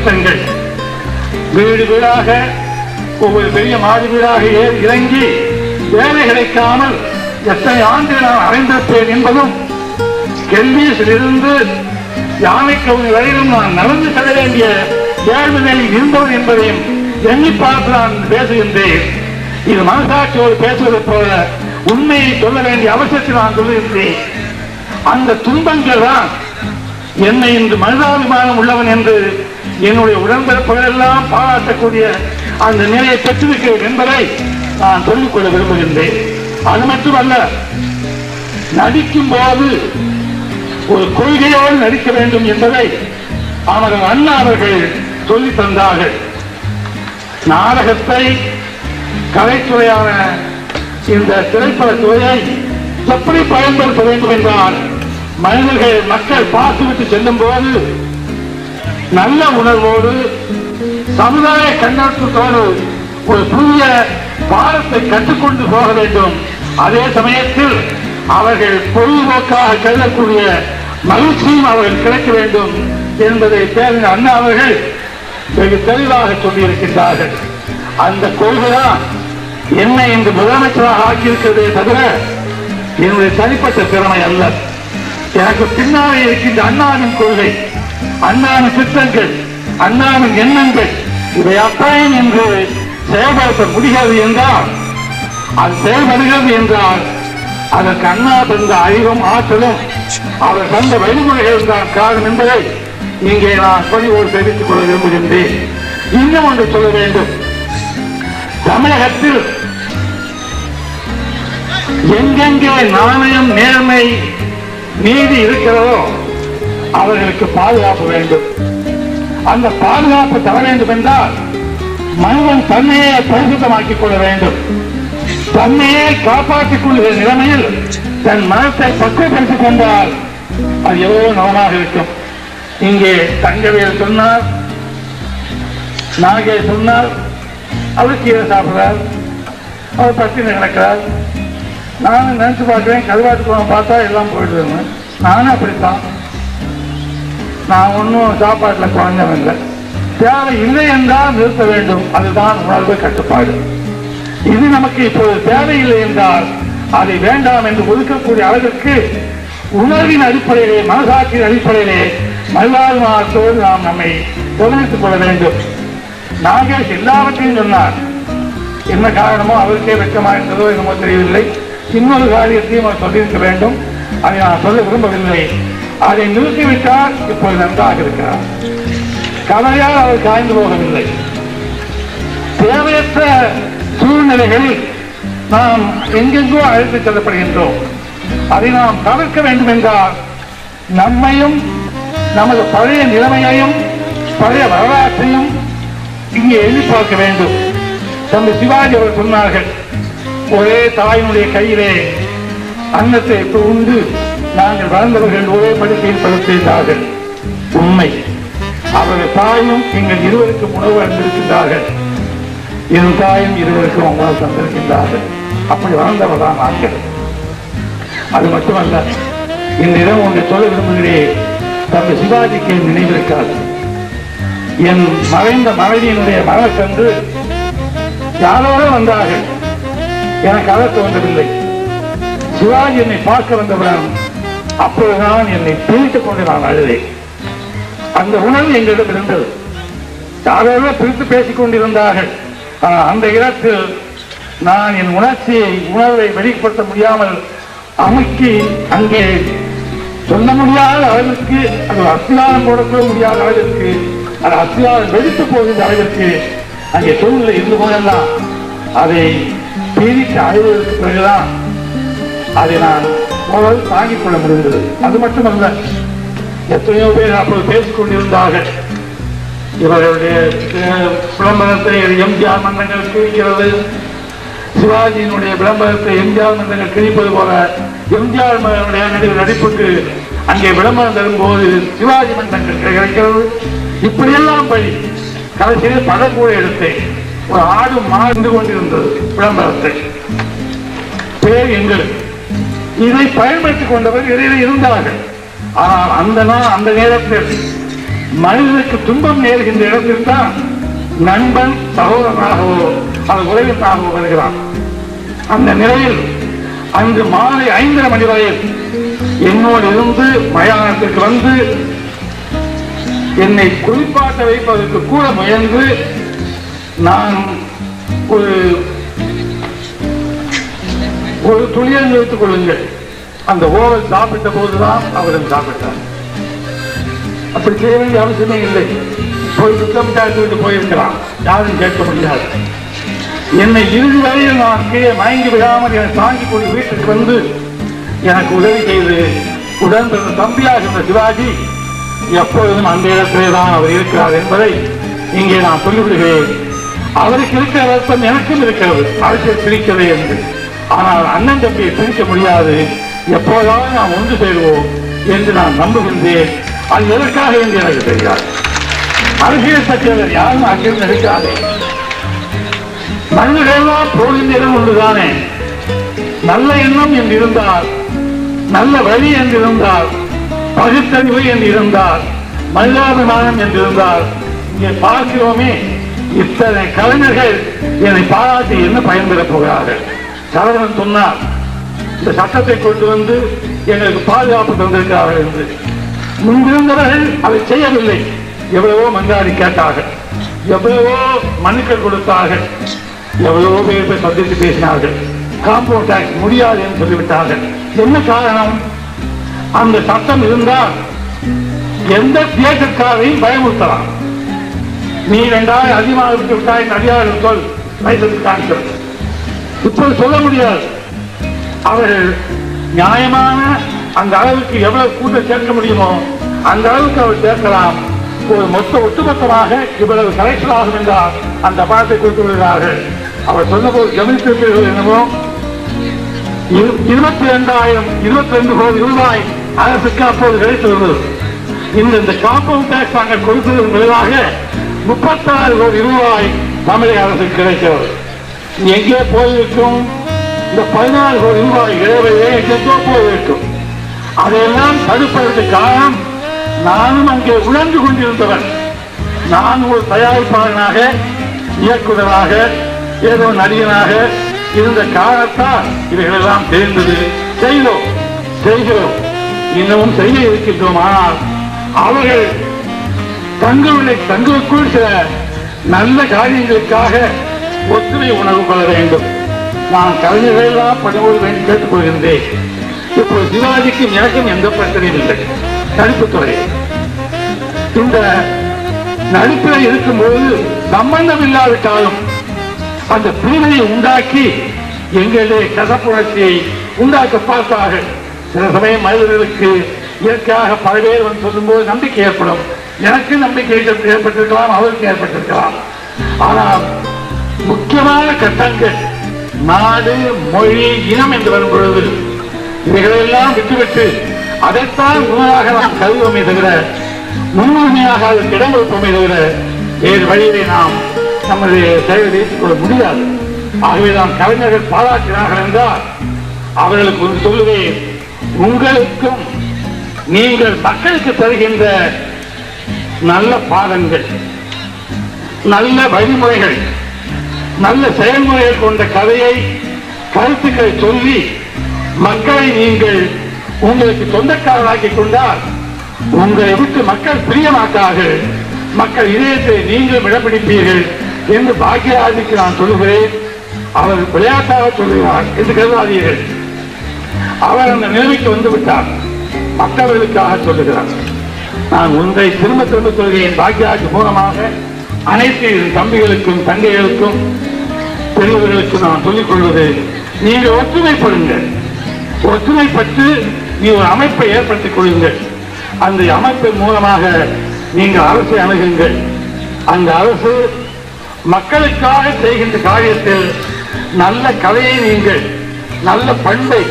திட்டங்கள் வீடு வீடாக ஒவ்வொரு பெரிய மாடு வீடாக இறங்கி வேலை கிடைக்காமல் எத்தனை ஆண்டுகள் நான் அடைந்திருப்பேன் என்பதும் கெல்லீஸிலிருந்து யானைக்கவுனி வரையிலும் நான் நடந்து செல்ல வேண்டிய தேர்வு நிலையில் இருந்தவன் என்பதையும் எண்ணி பார்த்து நான் பேசுகின்றேன். இது மனசாட்சியோடு பேசுவதைப் போல உண்மையை சொல்ல வேண்டிய அவசியத்தை நான் சொல்லுகின்றேன். அந்த துன்பங்கள் தான் என்னை இன்று மனிதாபிமானம் உள்ளவன் என்று என்னுடைய உடன்பிறப்புகள் எல்லாம் பாராட்டக்கூடிய அந்த நிலையை பெற்றிருக்கிறேன் என்பதை நான் சொல்லிக்கொள்ள விரும்புகின்றேன். அது மட்டுமல்ல நடிக்கும் போது ஒரு கொள்கையோடு நடிக்க வேண்டும் என்பதை அவர்கள் அண்ணா அவர்கள் சொல்லி தந்தார்கள். நாடகத்தை கலைத்துறையான இந்த திரைப்பட துறையை எப்படி பயன்படுத்த வேண்டும் என்றால் மனிதர்கள் மக்கள் பார்த்துவிட்டு செல்லும் போது நல்ல உணர்வோடு சமுதாய கண்ணோட்டத்தோடு ஒரு புதிய பாடத்தை கற்றுக்கொண்டு போக வேண்டும். அதே சமயத்தில் அவர்கள் பொழுதுபோக்காக கருதக்கூடிய மகிழ்ச்சியும் அவர்கள் கிடைக்க வேண்டும் என்பதை தேர்ந்த அண்ணா அவர்கள் வெகு தெளிவாக சொல்லியிருக்கின்றார்கள். அந்த கொள்கைதான் என்னை இன்று முதலமைச்சராக ஆக்கியிருக்கிறதே தவிர என்னுடைய தனிப்பட்ட திறமை அல்ல. எனக்கு பின்னாலே இருக்கின்ற அண்ணாவின் கொள்கை. அண்ணாவின் திட்டங்கள் அண்ணாவின் எண்ணங்கள் இவை அப்பாயம் என்று செயல்படுத்த முடிகிறது என்றால் அது செயல்படுகிறது என்றால் அதற்கு அண்ணா தந்த அறிவும் ஆற்றலும் அவர் தந்த வழிமுறைகள் தான் காரணம் என்பதை இங்கே நான் பதிவோடு தெரிவித்துக் கொள்ள விரும்புகின்றேன். இன்னும் ஒன்று சொல்ல வேண்டும். தமிழகத்தில் எங்கெங்கே நாணயம் நேர்மை நீதி இருக்கிறதோ அவர்களுக்கு பாதுகாப்பு வேண்டும். அந்த பாதுகாப்பு தர வேண்டும் என்றால் மனிதன் தன்னையே பரிசுத்தமாக்கிக் கொள்ள வேண்டும். தன்னையே காப்பாற்றிக் கொள்கிற நிலைமையில் தன் மனத்தை பக்குவப்படுத்திக் கொண்டால் அது எவ்வளவு நலமாக இருக்கும். இங்கே தங்கவேல் சொன்னார் நாகே சொன்னார் அவர் கீழே சாப்பிட்றார் அவர் பட்டினி கிடக்கிறார். நானும் நினைச்சு பார்க்குறேன் கல்வாட்டு பார்த்தா எல்லாம் போயிடுவேன் நானும் அப்படித்தான். நான் ஒன்றும் சாப்பாட்டில் குறைஞ்சவில்லை தேவை இல்லை என்றால் நிறுத்த வேண்டும். அதுதான் உணர்வு கட்டுப்பாடு. இது நமக்கு இப்போது தேவையில்லை என்றால் அதை வேண்டாம் என்று ஒதுக்கக்கூடிய அளவிற்கு உணர்வின் அடிப்படையிலே மனசாட்சியின் அடிப்படையிலே மனிதாபிமானத்தோடு நாம் நம்மை கவனித்துக் கொள்ள வேண்டும். நாகேஷ் எல்லாவற்றையும் சொன்னார். என்ன காரணமோ அவருக்கே வெட்கமாக இருந்ததோ என்னமோ தெரியவில்லை. இன்னொரு காரியத்தையும் அவர் சொல்லியிருக்க வேண்டும். அதை நான் சொல்ல விரும்பவில்லை. அதை நிறுத்திவிட்டால் இப்போது நன்றாக இருக்கிறார் கலையால் அவர் காய்ந்து போகவில்லை. தேவையற்ற சூழ்நிலைகளில் நாம் எங்கெங்கோ அழைத்து செல்லப்படுகின்றோம். அதை நாம் தவிர்க்க வேண்டும் என்றால் நம்மையும் நமது பழைய நிலைமையையும் பழைய வரலாற்றையும் இங்கே எண்ணி பார்க்க வேண்டும். தம்பி சிவாஜி அவர் சொன்னார்கள் ஒரே தாயினுடைய கையிலே அன்னத்தை உண்டு. நாங்கள் வளர்ந்தவர்கள் ஒரே படுக்கையில் படுத்திருந்தார்கள். உண்மை. அவரது தாயும் எங்கள் இருவருக்கும் உணவு அளித்திருக்கின்றார்கள் என் தாயும் இருவருக்கும் உணவு தந்திருக்கின்றார்கள். அப்படி வளர்ந்தவர் தான் நாங்கள். அது மட்டுமல்ல இந்த இடம் ஒன்று சொல்ல விரும்புகிறேன். தம்பி சிவாஜிக்கு நினைவிருக்காது. என் மறைந்த மனைவியினுடைய மரணத்தன்று யாரோட வந்தார்கள். எனக்கு அழ தோன்றவில்லை சிவாஜி என்னை பார்க்க வந்தவுடன் அப்போதுதான் என்னை பிரித்துக் கொண்டு நான் அழுதேன். அந்த உணர்வு எங்களிடம் இருந்தது. யாரோட பிரித்து பேசிக் கொண்டிருந்தார்கள். ஆனால் அந்த இடத்தில் நான் என் உணர்ச்சியை உணர்வை வெளிப்படுத்த முடியாமல் அமுக்கி அங்கே சொல்ல முடியாத அளவிற்கு அது அஸ்திவாரம் போடக்கூட முடியாத அளவிற்கு அது அஸ்திவாரம் வெடித்து போகின்ற அளவிற்கு அங்கே சூழ்நிலை இருந்து போதெல்லாம் அதை பிரித்து அழுவதற்கு பிறகுதான் அதை நான் அவர்கள் தாங்கிக் கொள்ள முடிகிறது அது மட்டுமல்ல எத்தனையோ பேர் அப்போது பேசிக் கொண்டிருந்தார்கள். இவர்களுடைய அஹ், விளம்பரத்தை எம்ஜிஆர் மன்றங்கள் கிழிக்கிறது சிவாஜியினுடைய விளம்பரத்தை எம்ஜிஆர் மன்றங்கள் கிழிப்பது போல எம்ஜிஆர் நடிகர் நடிப்புக்கு அங்கே விளம்பரம் தரும்போது சிவாஜி மன்றங்கள் கிடைக்கிறது. இப்படியெல்லாம் பழி கடைசியில் படம் கூட எடுத்தேன். ஒரு ஆடு மாண்டு கொண்டிருந்தது விளம்பரத்தை. பேர் எங்களுக்கு இதை பயன்படுத்திக் கொண்டவர் இடையில இருந்தார்கள். ஆனால் அந்த நாள் அந்த நேரத்தில் மனிதனுக்கு துன்பம் நேருகின்ற இடத்தில் தான் நண்பன் சகோதரனாகவோ அது உறவினராகவோ வருகிறான். அந்த நிலையில் அன்று மாலை ஐந்தரை மணி வரையில் என்னோடு இருந்து மயானத்திற்கு வந்து என்னை குறிப்பாட்ட வைப்பதற்கு கூட முயன்று நான் ஒரு ஒரு துளியல் வைத்துக் கொள்ளுங்கள். அந்த ஓவல் சாப்பிட்ட போதுதான் அவரும் சாப்பிட்டார். அப்படி செய்ய வேண்டிய அவசியமே இல்லை. போய் சுத்தம் காத்து விட்டு யாரும் கேட்க முடியாது. என்னை இறுதி வரையில் நான் கீழே மயங்கி விடாமல் என்னை தாங்கி கொண்டு வீட்டுக்கு வந்து எனக்கு உதவி செய்து உடன் பிறந்த தம்பியாக இருந்த சிவாஜி எப்பொழுதும் அந்த இடத்திலே தான் அவர் இருக்கிறார் என்பதை இங்கே நான் சொல்லிவிடுகிறேன். அவருக்கு இருக்கிற அர்த்தம் எனக்கும் இருக்கிறது. அரசியல் பிரிக்கவே என்று ஆனால் அண்ணன் தம்பியை பிரிக்க முடியாது. எப்போதாவது நாம் ஒன்று சேருவோம் என்று நான் நம்புகின்றேன். அது எதற்காக என்று எனக்கு தெரியாது. அரசியல் சட்டவர் யாரும் அங்கிருந்து எடுக்காதே மனிதர்களெல்லாம் போகின்ற இடம் ஒன்றுதானே? நல்ல எண்ணம் என்று இருந்தால் நல்ல வழி என்று இருந்தால் பகுத்தறிவு என்று இருந்தால் மனிதாபிமானம் என்று இருந்தால் இங்கே பார்க்கிறோமே இத்தனை கலைஞர்கள் என்னை பாராட்டி என்ன பயன்பெறப் போகிறார்கள்? சரவணன் சொன்னார் இந்த சட்டத்தை கொண்டு வந்து எங்களுக்கு பாதுகாப்பு தந்திருக்கிறார்கள் என்று. முன்பிருந்தவர்கள் அதை செய்யவில்லை. எவ்வளவோ மன்றாடி கேட்டார்கள். எவ்வளவோ மனுக்கள் கொடுத்தார்கள். எவ்வளவோ பேர் போய் சந்தித்து பேசினார்கள். காம்பவுண்ட் டாக்ஸ் முடியாது என்று சொல்லிவிட்டார்கள். என்ன காரணம்? அந்த சட்டம் இருந்தால் எந்த தேசக்காரையும் பயமுறுத்தலாம். நீ ரெண்டாயிரம் அதிகமாக விட்டு விட்டாய் அதிகாரம் சொல் லைசன்ஸ் கான்சல் இப்போது சொல்ல முடியாது. அவர்கள் நியாயமான அந்த அளவுக்கு எவ்வளவு கூட்டம் சேர்க்க முடியுமோ அந்த அளவுக்கு அவர் சேர்க்கலாம். ஒரு மொத்த ஒட்டுமொத்தமாக இவ்வளவு கலெக்ஷன் ஆகும் என்றால் அந்த பணத்தை கொடுத்து விடுகிறார்கள். அவர் சொன்னபோது கவனித்திருப்பீர்கள் என்னமோ இரு- இருபத்தி ரெண்டாயிரம் இருபத்தி ரெண்டு கோடி ரூபாய் அரசுக்கு அப்போது கிடைத்திருந்தது. இந்த இந்த காம்பவுண்ட் டேக்ஸ் நாங்கள் கொடுத்ததன் விளைவாக முப்பத்தாறு கோடி ரூபாய் தமிழக அரசுக்கு கிடைக்கிறது. எங்கே போயிருக்கும் இந்த பதினாறு கோடி ரூபாய் இடைவெளியே எங்கெங்கோ போயிருக்கும் அதையெல்லாம் தடுப்பதற்கு காரணம் நானும் அங்கே உணர்ந்து கொண்டிருந்தவன். நான் ஒரு தயாரிப்பாளனாக இயக்குநராக ஏதோ நடிகனாக இருந்த காலத்தால் இவைகளெல்லாம் தெரிந்தது. செய்தோம் செய்கிறோம். இன்னமும் செய்ய இருக்கின்றோம். ஆனால் அவர்கள் தங்களுடைய தங்களுக்குள் சில நல்ல காரியங்களுக்காக ஒத்துமை உணர்வு கொள்ள வேண்டும். நான் கலைஞர்களெல்லாம் பணிபுரி வேண்டும் கேட்டுக்கொள்கின்றேன். இப்போ சிவாஜிக்கும் எனக்கும் எந்த பிரச்சனையும் இல்லை. நடிப்புத்துறை இந்த நடிப்பில் இருக்கும்போது சம்பந்தம் இல்லாவிட்டாலும் அந்த பிரிவினை உண்டாக்கி எங்களிலே கசப்புணர்ச்சியை உண்டாக்க பார்த்தார்கள். சில சமயம் மனிதர்களுக்கு இயற்கையாக பல பேர் வந்து சொல்லும்போது நம்பிக்கை ஏற்படும். எனக்கு நம்பிக்கை ஏற்பட்டிருக்கலாம் அவருக்கு ஏற்பட்டிருக்கலாம். ஆனால் முக்கியமான கட்டங்கள். நாடு மொழி இனம் என்று வரும் பொழுது இவைகளெல்லாம் விட்டுவிட்டு அதைத்தான் உண்மையாக நாம் கருதுவோமே தவிர முன்னுரிமையாக அதற்கு இடம் கொடுப்போமே தவிர வேறு வழியிலே நாம் நமது செயலை வைத்துக் கொள்ள முடியாது. ஆகவே நாம் கலைஞர்கள் பாராட்டினார்கள் என்றால் அவர்களுக்கு ஒன்று சொல்லுவேன். உங்களுக்கும் நீங்கள் மக்களுக்கு தருகின்ற நல்ல பாடங்கள் நல்ல வழிமுறைகள் நல்ல செயல்முறைகள் கொண்ட கதையை கருத்துக்களை சொல்லி மக்களை நீங்கள் உங்களுக்கு சொந்தக்காரராக்கி கொண்டால் உங்களை விட்டு மக்கள் பிரியமாட்டார்கள். மக்கள் இதயத்தை நீங்கள் இடம்பிடிப்பீர்கள் என்று பாக்கியராஜுக்கு நான் சொல்லுகிறேன். அவர் விளையாட்டாக சொல்லுகிறார் என்று கருதாதீர்கள். அவர் அந்த நிலைமைக்கு வந்து விட்டார் மற்றவர்களுக்காக சொல்லுகிறார். நான் ஒன்றை திரும்ப திரும்ப சொல்கிறேன். பாக்யராஜ் மூலமாக அனைத்து தம்பிகளுக்கும் தங்கைகளுக்கும் பெரியவர்களுக்கு நான் சொல்லிக் கொள்வது நீங்கள் ஒற்றுமைப்படுங்கள். ஒற்றுமைப்பட்டு நீ ஒரு அமைப்பை ஏற்படுத்திக் கொள்ளுங்கள். அந்த அமைப்பின் மூலமாக நீங்கள் அரசை அணுகுங்கள். அந்த அரசு மக்களுக்காக செய்கின்ற காரியத்தில் நல்ல கலையை நீங்கள் நல்ல பண்பை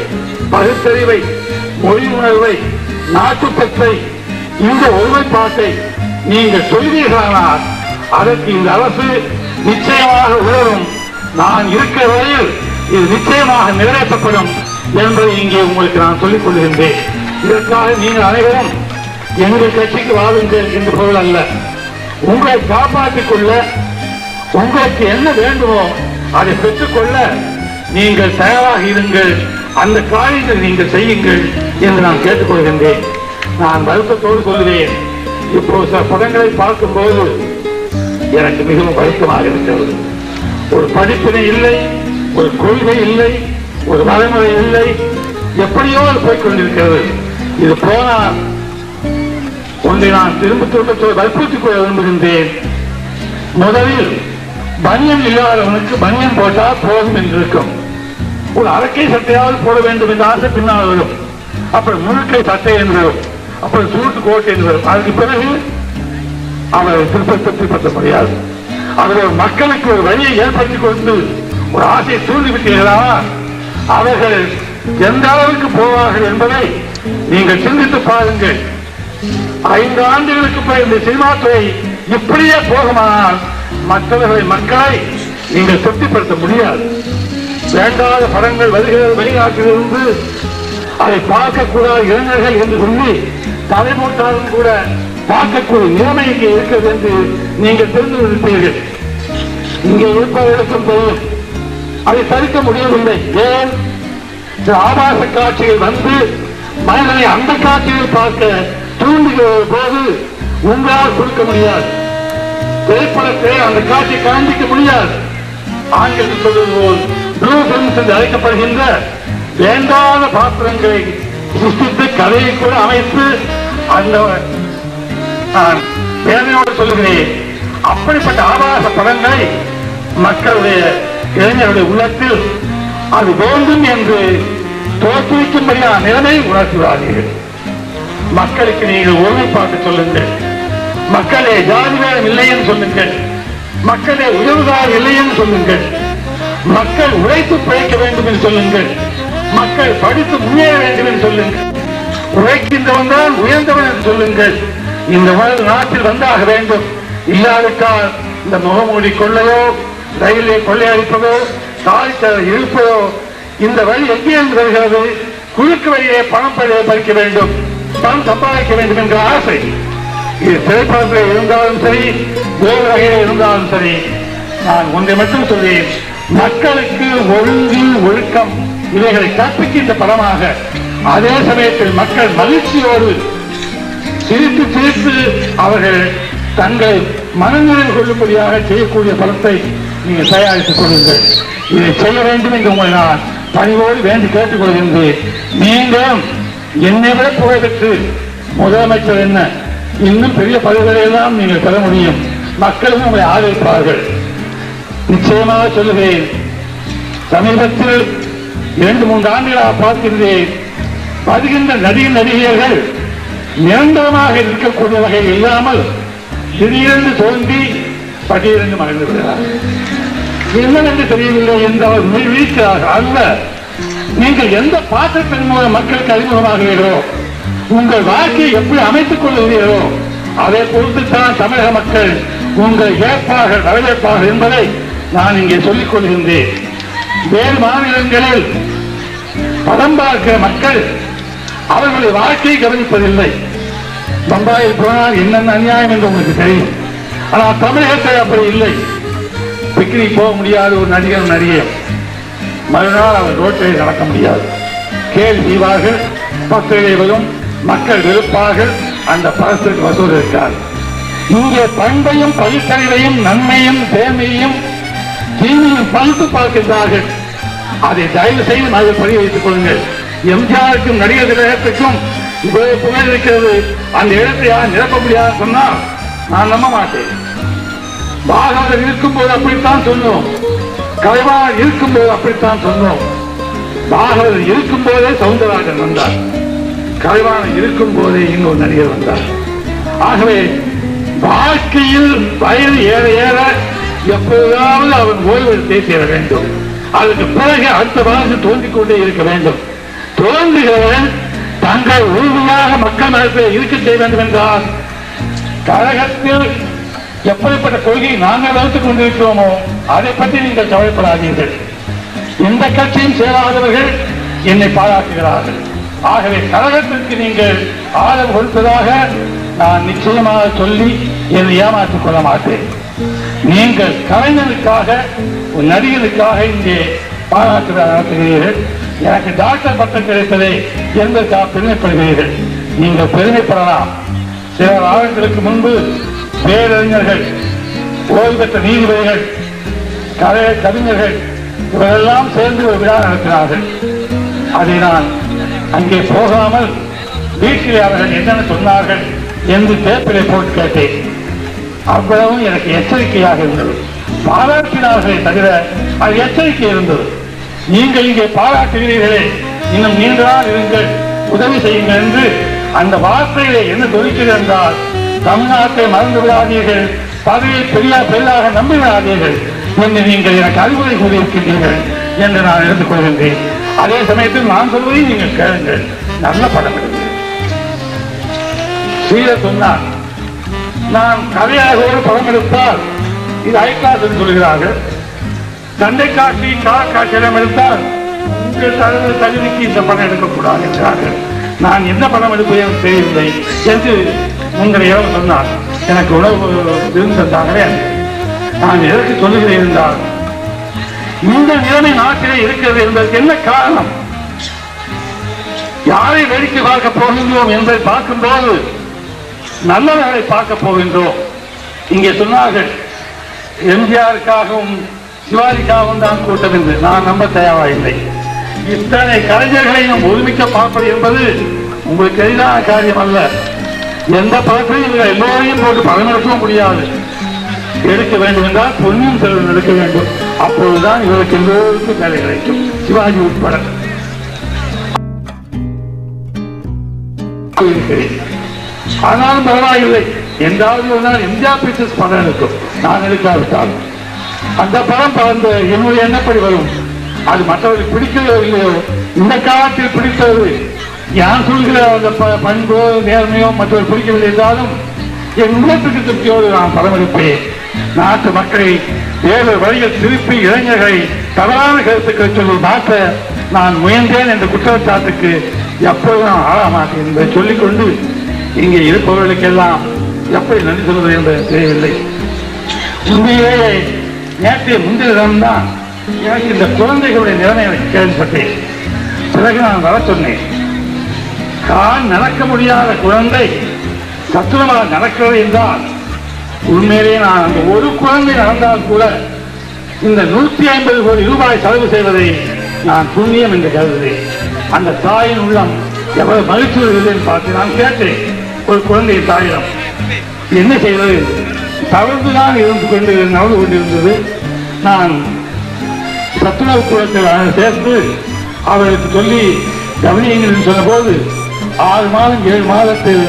பகுத்தறிவை மொழி உணர்வை நாட்டுப்பற்றை இந்த ஒருமைப்பாட்டை நீங்கள் சொல்வீர்களானால் அதற்கு இந்த அரசு நிச்சயமாக உதவும். நான் இருக்கிற வரையில் இது நிச்சயமாக நிறைவேற்றப்படும் என்பதை இங்கே உங்களுக்கு நான் சொல்லிக் கொள்கின்றேன். இதற்காக நீங்கள் அனைவரும் எங்கள் கட்சிக்கு வாருங்கள் என்று பொருள் அல்ல. உங்களை காப்பாற்றிக் கொள்ள உங்களுக்கு என்ன வேண்டுமோ அதை பெற்றுக்கொள்ள நீங்கள் தயாராக இருங்கள். அந்த காரியத்தை நீங்கள் செய்யுங்கள் என்று நான் கேட்டுக்கொள்கின்றேன் நான் வருத்தத்தோடு சொல்கிறேன். இப்போ சில படங்களை பார்க்கும்போது எனக்கு மிகவும் வருத்தமாக இருக்கிறது. ஒரு படிப்பினை இல்லை ஒரு கொள்கை இல்லை ஒரு வரைமுறை இல்லை. எப்படியோ அது போய்கொண்டிருக்கிறது இது போனால் ஒன்றை நான் திரும்ப திரும்ப வற்புறுத்திக் கொள்ள விரும்புகின்றேன். முதலில் பனியன் இல்லாதவனுக்கு பனியன் போட்டால் போதும் என்று இருக்கும் ஒரு அரக்கை சட்டையாவது போட வேண்டும் என்ற ஆசை பின்னால் வரும். அப்புறம் முழுக்கை சட்டை என்று வரும். அப்புறம் சூட்டு கோட்டை என்று வரும். அதுக்கு பிறகு அவரை திருப்ப திருப்திப்படுத்த முடியாது. அவர்கள் மக்களுக்கு ஒரு வழியை ஏற்படுத்தி கொண்டு ஒரு ஆசையை தூண்டிவிட்டீர்களா அவர்கள் எந்த அளவுக்கு போவார்கள் என்பதை நீங்கள் சிந்தித்து பாருங்கள். ஐந்து ஆண்டுகளுக்கு பிறகு இந்த சினிமா துறை இப்படியே போகுமானால் மற்றவர்களை மக்களை நீங்கள் திருப்திப்படுத்த முடியாது. வேண்டாத படங்கள் வருகிறது வெளிநாட்டிலிருந்து அதை பார்க்கக்கூடாத இளைஞர்கள் என்று சொல்லி தலைமூட்டாலும் கூட பார்க்கக்கூடிய நிலைமை இங்கே இருக்கிறது என்று நீங்கள் தெரிந்து இருப்பீர்கள் இங்கே இருப்பவர்களுக்கும் தெரியும். அதை தடுக்க முடியவில்லை. ஏன்? இந்த ஆபாச காட்சிகள் வந்து மனிதனை அந்த காட்சியில் பார்க்க தூண்டுகிற போது உங்களால் கொடுக்க முடியாது. திரைப்படத்தை அந்த காட்சியை காண்பிக்க முடியாது. ஆங்கிலத்தில் சொல்வது போல் ப்ளூ பிலிம்ஸ் என்று அழைக்கப்படுகின்ற வேண்டாத பாத்திரங்களை சிருஷ்டித்து கதையை கூட அமைத்து அந்த நான் வேதனையோடு சொல்லுகிறேன். அப்படிப்பட்ட ஆபாச படங்களை மக்களுடைய இளைஞருடைய உள்ளத்தில் அது வேண்டும் என்று தோற்றுவிக்கும்படியான நிலைமை உணர்த்துகிறார்கள். மக்களுக்கு நீங்கள் ஒருமைப்பாட்டு சொல்லுங்கள். மக்களே ஜாதி வேடம் இல்லை என்று சொல்லுங்கள். மக்களே உயர்வுதார் இல்லை என்று சொல்லுங்கள். மக்கள் உழைத்து பிழைக்க வேண்டும் என்று சொல்லுங்கள். மக்கள் படித்து முன்னேற வேண்டும் என்று சொல்லுங்கள். உழைக்கின்றவன் தான் உயர்ந்தவன் என்று சொல்லுங்கள். இந்த உலக நாட்டில் வந்தாக வேண்டும். இல்லாவிட்டால் இந்த முகமூடி கொள்ளையோ ரயிலை கொள்ளையடிப்பதோ தாய்த்தலை இழுப்பதோ இந்த வழி எங்கே வருகிறது? குழுக்கு வழியே பணம் படிக்க பறிக்க வேண்டும். பணம் சம்பாதிக்க வேண்டும் என்ற ஆசை. இது திரைப்படத்தில் இருந்தாலும் சரி வேறு வகையில் இருந்தாலும் சரி நான் ஒன்றை மட்டும் சொல்வேன். மக்களுக்கு ஒழுங்கு ஒழுக்கம் இவைகளை கற்பிக்கின்ற படமாக அதே சமயத்தில் மக்கள் மகிழ்ச்சியோடு சிரித்து சிரித்து அவர்கள் தங்களை மனநிறைவு கொள்ளும்படியாக செய்யக்கூடிய பலத்தை நீங்கள் தயாரித்துக் கொள்ளுங்கள். இதை செய்ய வேண்டும் என்று உங்களை நான் பணிவோடு வேண்டி கேட்டுக்கொள்கின்றேன் நீங்கள் என்னை விட புகழ்பெற்று முதலமைச்சர் என்ன? இன்னும் பெரிய பதவிகளையெல்லாம் நீங்கள் பெற முடியும். மக்களும் உங்களை ஆதரிப்பார்கள். நிச்சயமாக சொல்லுகிறேன். சமீபத்தில் இரண்டு மூன்று ஆண்டுகளாக பார்க்கின்றேன். வருகின்ற நடிகர் நடிகையர்கள் நிரந்தரமாக இருக்கக்கூடிய வகை இல்லாமல் திடீரென்று தோன்றி பட்டியலிருந்து மறைந்து விடுகிறார். என்னவென்று தெரியவில்லை என்று அவர் வீழ்கிறார்கள் அல்ல. நீங்கள் எந்த பாத்திரத்தின் மூலம் மக்களுக்கு அறிமுகமாகிறீர்களோ உங்கள் வாழ்க்கையை எப்படி அமைத்துக் கொள்கிறீர்களோ அதை பொறுத்துத்தான் தமிழக மக்கள் உங்கள் ஏற்பார்கள் வரவேற்பார்கள் என்பதை நான் இங்கே சொல்லிக் கொள்கின்றேன். வேறு மாநிலங்களில் படம் பார்க்கிற மக்கள் அவர்களுடைய வாழ்க்கையை கவனிப்பதில்லை. பம்பாயில் போனால் என்னென்ன அநியாயம் என்று உங்களுக்கு தெரியும். ஆனால் தமிழகத்தில் அப்படி இல்லை. பிக்னிக் போக முடியாது ஒரு நடிகர் நடிகர் மறுநாள் அவர் ரோட்டில் நடக்க முடியாது. கேள்வி செய்வார்கள் பத்திரிகைகளும் மக்கள் வெறுப்பார்கள் அந்த பணத்திற்கு வசூல் இருக்கார் இங்கே பண்பையும் பகுத்தறிவையும் நன்மையும் தேமையும் தீமையும் பழுத்து பார்க்கின்றார்கள். அதை தயவு செய்து அதை பதிவு வைத்துக் கொள்ளுங்கள். எம்ஜிஆருக்கும் நடிகர் திலகத்துக்கும் இவ்வளவு புகழ் இருக்கிறது. அந்த இடத்தை யார்? நிரப்ப முடியாது சொன்னா நான் நம்ப மாட்டேன். பாகவதர் இருக்கும்போது அப்படித்தான் சொன்னோம். கலைவாணர் இருக்கும்போது அப்படித்தான் சொன்னோம். பாகவதர் இருக்கும்போதே சவுந்தரராஜன் வந்தார். கலைவாணர் இருக்கும் போதே இன்னொரு நடிகர் வந்தார். ஆகவே வாழ்க்கையில் வயது ஏற ஏற எப்போதாவது அவன் ஓய்வெடுத்தே சேர வேண்டும். அதுக்கு பிறகு அடுத்த வாழ்க்கை தோன்றிக் கொண்டே இருக்க வேண்டும். தோன்றுகிறவன் தங்கள் உறுதியாக இருக்க செய்ய வேண்டும் என்றால் கழகத்தில் எப்படிப்பட்ட கொள்கையை நாங்கள் வளர்த்துக் கொண்டிருக்கிறோமோ அதை பற்றி நீங்கள் கவலைப்படாதீர்கள். எந்த கட்சியும் சேராதவர்கள் என்னை பாராட்டுகிறார்கள். ஆகவே கழகத்திற்கு நீங்கள் ஆதரவு கொடுத்ததாக நான் நிச்சயமாக சொல்லி என்னை ஏமாற்றிக் கொள்ள மாட்டேன். நீங்கள் கலைஞருக்காக ஒரு நடிகருக்காக இங்கே பாராட்டு நடத்துகிறீர்கள். எனக்கு டாக்டர் பட்டம் கிடைத்ததே என்பதற்காக பெருமைப்படுகிறீர்கள்? நீங்கள் பெருமைப்படலாம். சில ஆண்டுகளுக்கு முன்பு பேரறிஞர்கள் ஓய்வு பெற்ற நீதிபதிகள் கலை கவிஞர்கள் இவரெல்லாம் சேர்ந்து ஒரு விழா நடத்தினார்கள். அதை நான் அங்கே போகாமல் வீட்டிலே அவர்கள் என்னென்ன சொன்னார்கள் என்று தேப்பிலை போட்டு கேட்டேன். அவ்வளவும் எனக்கு எச்சரிக்கையாக இருந்தது. பாராட்டினார்களே தவிர அது எச்சரிக்கை இருந்தது. நீங்கள் இங்கே பாராட்டுகிறீர்களே. இன்னும் நீண்டால் இருங்கள். உதவி செய்யுங்கள் என்று அந்த வார்த்தையிலே என்ன தொழிக்கிறது என்றால் தமிழ்நாட்டை மறந்து விடாதீர்கள் பதவியை பெரியார் பெரிதாக நம்பி விடாதீர்கள் என்று நீங்கள் எனக்கு அறிவுரை கூறியிருக்கின்றீர்கள் என்று நான் எடுத்துக் கொள்கின்றேன். அதே சமயத்தில் நான் சொல்வதை நீங்கள் கேளுங்கள். நல்ல படம் எடுங்கள் சீர சொன்னார் நான் கதையாக ஒரு படம் எடுத்தால் இது ஹை கிளாஸ் என்று சொல்கிறார்கள். சண்டை காட்சி கார் காட்சியிடம் எடுத்தால் உங்கள் தகுதி தகுதிக்கு இந்த படம் எடுக்கக்கூடாது என்றார்கள். நான் என்ன படம் எடுப்பது எனக்கு தெரியவில்லை. என்று உங்களை இடம் சொன்னார் எனக்கு உணவு இருந்ததாகவே நான் எதற்கு சொல்லுகிறேன் என்றால் இந்த நிலைமை நாட்டிலே இருக்கிறது என்பதற்கு என்ன காரணம்? யாரை வேடிக்கை பார்க்க போகின்றோம் என்பதை பார்க்கும்போது நல்லவர்களை பார்க்க போகின்றோம். இங்கே சொன்னார்கள் எம்ஜிஆருக்காகவும் சிவாஜிக்காகவும் தான் கூட்டம் என்று. நான் நம்ப தயாராக இத்தனை கலைஞர்களையும் ஒருமிக்க பார்ப்பது என்பது உங்களுக்கு எளிதான காரியம் அல்ல எந்த படத்திலையும் இவர்கள் எல்லோரையும் போட்டு படம் எடுக்கவும் முடியாது. எடுக்க வேண்டும் என்றால் பொன்னியின் செல்வன் எடுக்க வேண்டும். அப்போதுதான் இவருக்கு எல்லோருக்கும் வேலை கிடைக்கும். சிவாஜி உட்பட. ஆனாலும் பரவாயில்லை. என்றாவது ஒரு நாள் எம்ஜிஆர் பிக்சர்ஸ் படம் இருக்கும் நான் எடுக்காவிட்டாலும். அந்த படம் பறந்து என்னுடைய எண்ணப்படி வரும். அது மற்றவர்கள் பிடிக்கலையோ இல்லையோ இந்த காலத்தில் பிடித்தது. யார் சொல்கிற அந்த ப- பண்போ நேர்மையோ மற்றவர் பிடிக்கவில்லை என்றாலும் என் உள்ளத்துக்கு திருப்தியோடு நான் படம் நாட்டு மக்களை வேறு வழியில் திருப்பி இளைஞர்களை தவறான கருத்துக்களை சொல்லி மாற்ற நான் முயன்றேன் என்ற குற்றச்சாட்டுக்கு எப்போதும் நான் ஆளாமாட்டேன் என்பதை சொல்லிக்கொண்டு இங்கே இருப்பவர்களுக்கெல்லாம் எப்படி நன்றி சொல்வது என்று தெரியவில்லை. உண்மையிலேயே நேற்றைய முந்தைய தினம்தான் எனக்கு இந்த குழந்தைகளுடைய நிலைமையை கேள்விப்பட்டேன். பிறகு நான் வர சொன்னேன். கால் நடக்க முடியாத குழந்தை சத்துரமாக நடக்கிறது என்றால் உண்மையிலேயே நான் அந்த ஒரு குழந்தை நடந்தால் கூட இந்த நூற்றி ஐம்பது கோடி ரூபாய் செலவு செய்வதை நான் புண்ணியம் என்று கருதுகிறேன் அந்த தாயின் உள்ளம் எவ்வளவு மகிழ்ச்சி வருகிறது பார்த்து நான் கேட்டேன். ஒரு குழந்தையை தாயிடம் என்ன செய்வது? தவறுதான் இருந்து கொண்டு நடந்து கொண்டிருந்தது. நான் சத்துணவு குளத்தில் சேர்த்து அவர்களுக்கு சொல்லி கவனியுங்கள் என்று சொன்னபோது ஆறு மாதம் ஏழு மாதத்தில்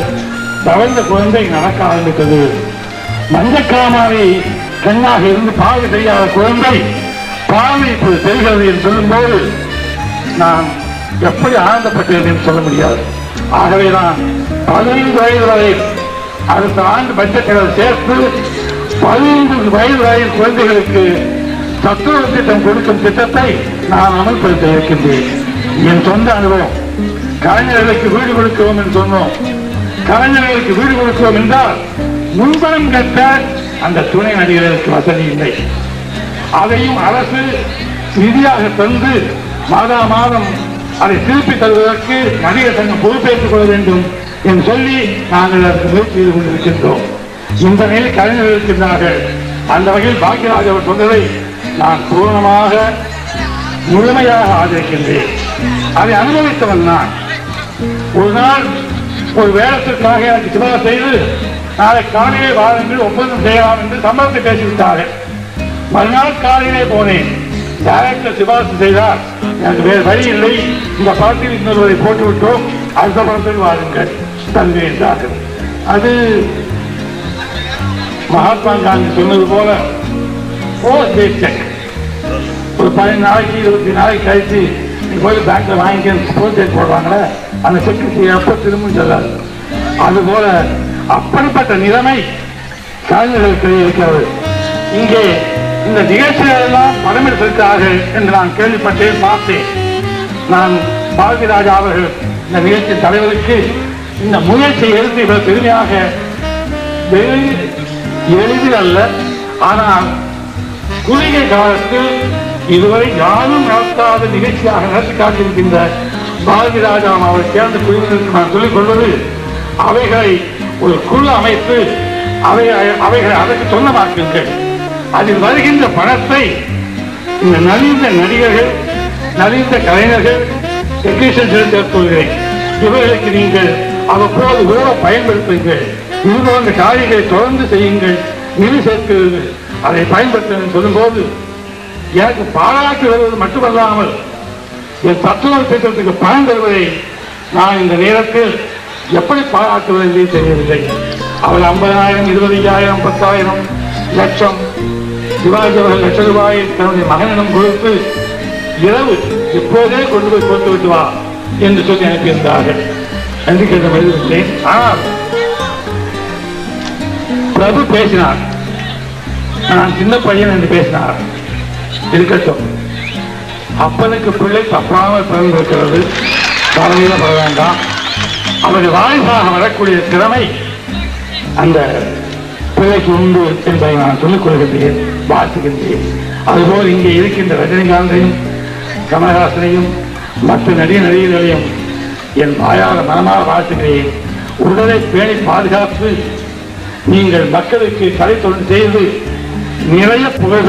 தவழ்ந்த குழந்தை நடக்க ஆரம்பித்தது. மஞ்சக்காமாரி கண்ணாக இருந்து பார்வை தெரியாத குழந்தை பார்வை இப்போது தெரிகிறது என்று சொல்லும்போது நான் எப்படி ஆனந்தப்பட்டேன் என்று சொல்ல முடியாது. ஆகவே நான் பதினைந்து வயது வரை அடுத்த ஆண்டு பட்ஜெட்டை சேர்த்து பதினைந்து வயது வரை குழந்தைகளுக்கு சத்துணவு திட்டம் கொடுக்கும் திட்டத்தை நான் அமல்படுத்த இருக்கின்றேன் என் சொந்த அனுபவம். கலைஞர்களுக்கு வீடு கொடுக்கிறோம் என்று சொன்னோம். கலைஞர்களுக்கு வீடு கொடுக்கிறோம் என்றால் முன்பணம் கட்ட அந்த துணை நடிகர்களுக்கு வசதி இல்லை. அதையும் அரசு நிதியாக தந்து மாதா மாதம் அதை திருப்பி தருவதற்கு நடிகர் சங்கம் பொறுப்பேற்றுக் கொள்ள வேண்டும் என்று சொல்லி நாங்கள் அதற்கு முயற்சி செய்து கொண்டிருக்கின்றோம். இந்த நிலையில் கலைஞர்கள் இருக்கின்றார்கள். அந்த வகையில் பாக்கியராஜ் அவர் சொன்னதை நான் பூர்ணமாக முழுமையாக ஆதரிக்கின்றேன். அதை அனுபவித்தவன் நான். ஒரு நாள் ஒரு வேளத்திற்காக எனக்கு சிவா செய்து நாளை காலையிலே வாருங்கள் ஒப்பந்தம் செய்யலாம் என்று சம்பளத்தை பேசிவிட்டார்கள். மறுநாள் காலையிலே போனேன். டைரக்டர் சிபாரிசு செய்தார் எனக்கு வேறு வழி இல்லை. இந்த படத்தில் இன்னொருவரை போட்டுவிட்டோம். அடுத்த படத்தில் வாருங்கள் தந்து என்றார்கள். அது மகாத்மா காந்தி சொன்னது போல போஸ்ட் ஒரு பதினஞ்சு நாளைக்கு இருபத்தி நாளைக்கு கழிச்சு நீ போய் பேங்க்ல வாங்கிக்க போஸ்ட் டேட் போடுவாங்களே அந்த செக்யூரிட்டி எப்போ திரும்ப சொல்லாது அதுபோல அப்படிப்பட்ட நிலைமை கலைஞர்களுக்கு இருக்கிறது. இங்கே இந்த நிகழ்ச்சிகள் எல்லாம் படம் எடுத்திருக்கிறார்கள் என்று நான் கேள்விப்பட்டேன் பார்த்தேன். நான் பாரதிராஜா அவர்கள் இந்த நிகழ்ச்சி தலைவருக்கு இந்த முயற்சியை எடுத்து இவர் பெருமையாக வெகு அல்ல ஆனால் குறுகிய காலத்தில் இதுவரை யாரும் நடத்தாத நிகழ்ச்சியாக நடத்தி காட்டியிருக்கின்ற பாரதி ராஜா அவரை சேர்ந்த குழுவினருக்கு நான் சொல்லிக் கொள்வது அவைகளை ஒரு குழு அமைத்து அவை அவைகளை அதற்கு சொன்னமாக்குங்கள் அதில் வருகின்ற பணத்தை இந்த நலிந்த நடிகர்கள் நலிந்த கலைஞர்கள் டெக்னீஷியன் சேர்த்துக் கொள்கிறேன். இவர்களுக்கு நீங்கள் அவ்வப்போது உறவை பயன்படுத்துங்கள். இது போன்ற காரியங்களை தொடர்ந்து செய்யுங்கள். நிதி சேர்க்கிறீர்கள் அதை பயன்படுத்த சொல்லும்போது எனக்கு பாராட்டு வருவது மட்டுமல்லாமல் என் தத்துவ திட்டத்துக்கு பயன் தருவதை நான் இந்த நேரத்தில் எப்படி பாராட்டுவது என்று தெரியவில்லை. அவள் ஐம்பதாயிரம் இருபதையாயிரம் பத்தாயிரம் லட்சம் சிவாஜி அவர்கள் லட்ச ரூபாயை தன்னுடைய மகனிடம் கொடுத்து இரவு இப்போதே கொண்டு போய் கொடுத்து விட்டு வா என்று சொல்லி அனுப்பியிருந்தார்கள். என்று கேட்ட எழுதிவிட்டேன் ஆனால் பிரபு பேசினார். நான் சின்ன பையன் என்று பேசினார். இருக்கட்டும். அப்பனுக்கு பிள்ளை தப்பாமல் பிறந்திருக்கிறது கவலையில பட வேண்டாம். அவருடைய வாரிசாக வரக்கூடிய திறமை அந்த பிள்ளைக்கு உண்டு என்பதை நான் சொல்லிக் கொள்கின்றேன் வாழ்த்துகின்றேன். அதுபோல் இங்கே இருக்கின்ற ரஜினிகாந்தையும் கமலஹாசனையும் மற்ற நடிக நடிகர்களையும் என் வாயாக மனமாக வாழ்த்துகிறேன். உடலை பேணி பாதுகாத்து நீங்கள் மக்களுக்கு கலை தொண்டு செய்து நிறைய புகழ்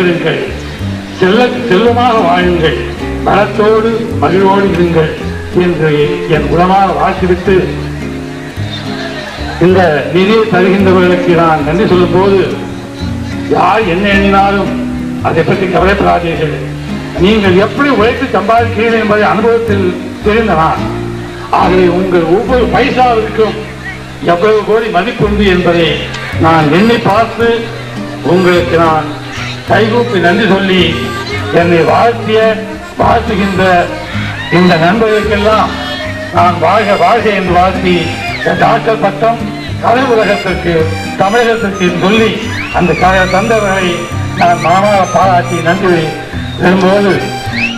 செல்ல செல்லுமாக வாழுங்கள். பலத்தோடு மகிழ்வோடு இருங்கள் என்று என் உளமாக வாழ்த்துவிட்டு இந்த நிதியை தருகின்றவர்களுக்கு நான் நன்றி சொல்லும் போது யார் என்ன எண்ணினாலும் அதை பற்றி கவலைப்படாதீர்கள். நீங்கள் எப்படி உழைத்து சம்பாதிக்கிறீர்கள் என்பதை அனுபவத்தில் தெரிந்த நான். ஆகவே உங்கள் ஒவ்வொரு பைசாவிற்கும் எவ்வளவு கோடி மதிப்புண்டு என்பதை நான் எண்ணி பார்த்து உங்களுக்கு நான் கைகூப்பி நன்றி சொல்லி என்னை வாழ்த்திய வாழ்த்துகின்ற இந்த நண்பர்களுக்கெல்லாம் நான் வாழ்க வாழ்க என்று வாழ்த்தி என் டாக்டர் பட்டம் கலை உலகத்திற்கு தமிழகத்திற்கு சொல்லி அந்த கலை தந்தவர்களை நான் மனமாக பாராட்டி நன்றி வரும்போது